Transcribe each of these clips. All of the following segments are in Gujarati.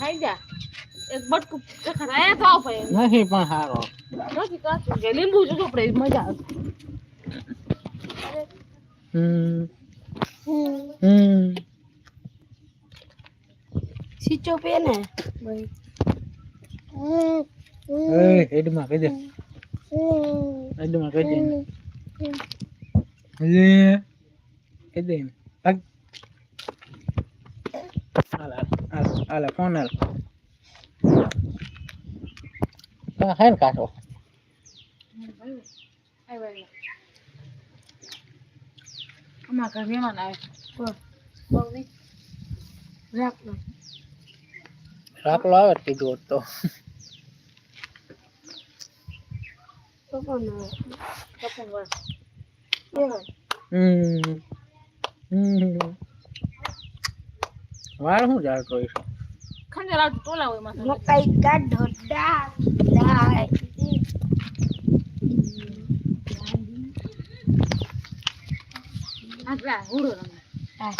ખાઈ જા. એક બટકું ભાઈ. નહીં પણ નથી કાચું. કે લીંબુ જો મજા આવે. હમ. હમ. સીચો પે ને. એ હેડમાં કહી દે. હેડમાં કહી દે. લે કહી દે ને. ભાગ હાલ ફોન હાલ હા હે ને કાઢો અમારા ઘર મહેમાન આવે કોણ? બહુ નહીં રાખ લો રાખલો આવે કીધું હોત તો? હમ હમ વાળ શું જાળતો હોય છે ખંજર આવતું ટોલા હોય માથે મકાઈ કાઢો દાળ દાળ આટલા હુડો રમે હા.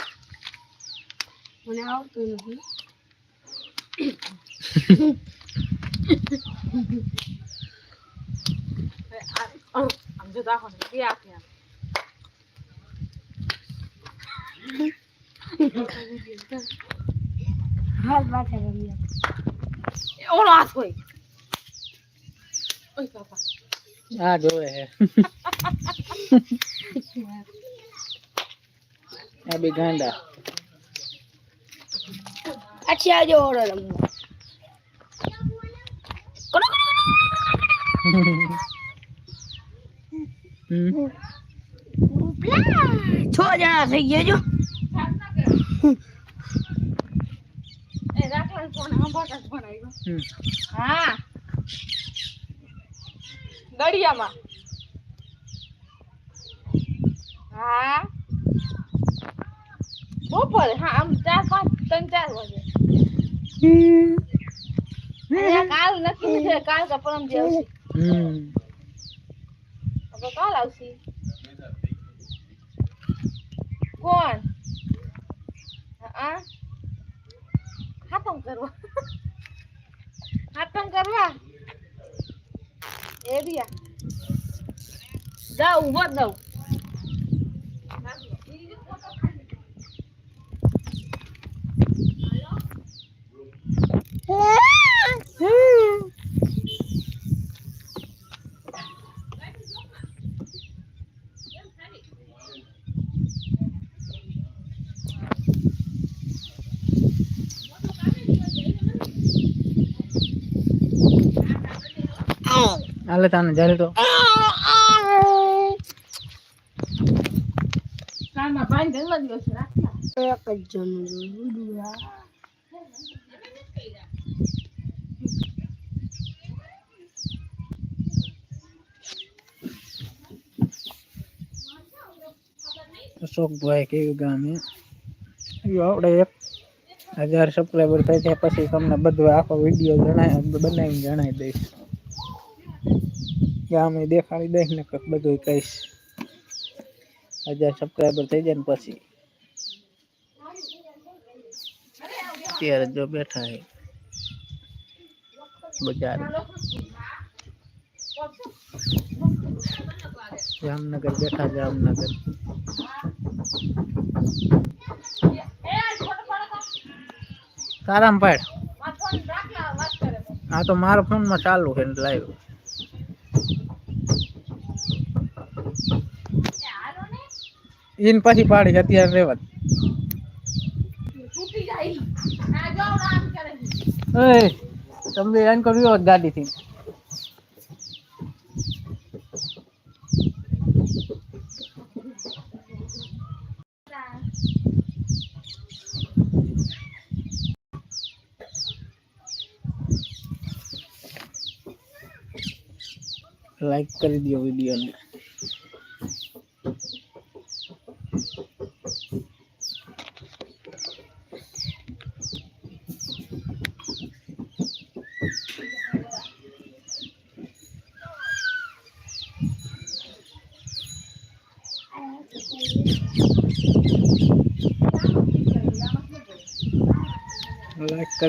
મને આવતું નથી આમ જો દાખો ને કે આપે આમ હાલ માથે રમીએ. એ ઓલો હાથ હોય. ઓય બાપા. આ જોવે હે. આ બી ગાંડા. પાછી આવજો ઓળો રમવા. છ જણા થઈ ગયા જો. હંભાટા હા. દરિયામાં. હા. બપોરે હા આમ ચાર પાંચ ત્રણ ચાર વાગે. કાલ નક્કી કાલ કે પરમ આવશે હવે કાલ આવશે. કોણ હા હાથમ કરવા. હાથમ કરવા. એ રિયા દઉં હો દઉં હાલે તાને જલ તો. કાનમાં ભાઈ જન્મ દિવસ રાખલા એક જ જણું જોયું અશોકભાઈ કેવું ગામ? આપણે એક હજાર સબસ્ક્રાઈબર થઈ જાય પછી તમને બધું આખો વીડિયો જણાય બનાવીને જણાવી દઈશ. ગામે દેખાડી દઈશ ને કંઈક બધું કહીશ. હજાર સબસ્ક્રાઈબર થઈ જાય ને પછી. અત્યારે જો બેઠા હે. બજાર. જામનગર બેઠા જામનગર. તારામ પાડ આ તો મારા ફોનમાં ચાલુ છે લાઈવ ઈન પછી પાડી છે અત્યારે રેવા દે. તૂટી જાય આ જો આમ કરે એય તમે એન કર્યો હોત ગાડીથી લાઈક કરી દો વિડીયોને લાઈક કરી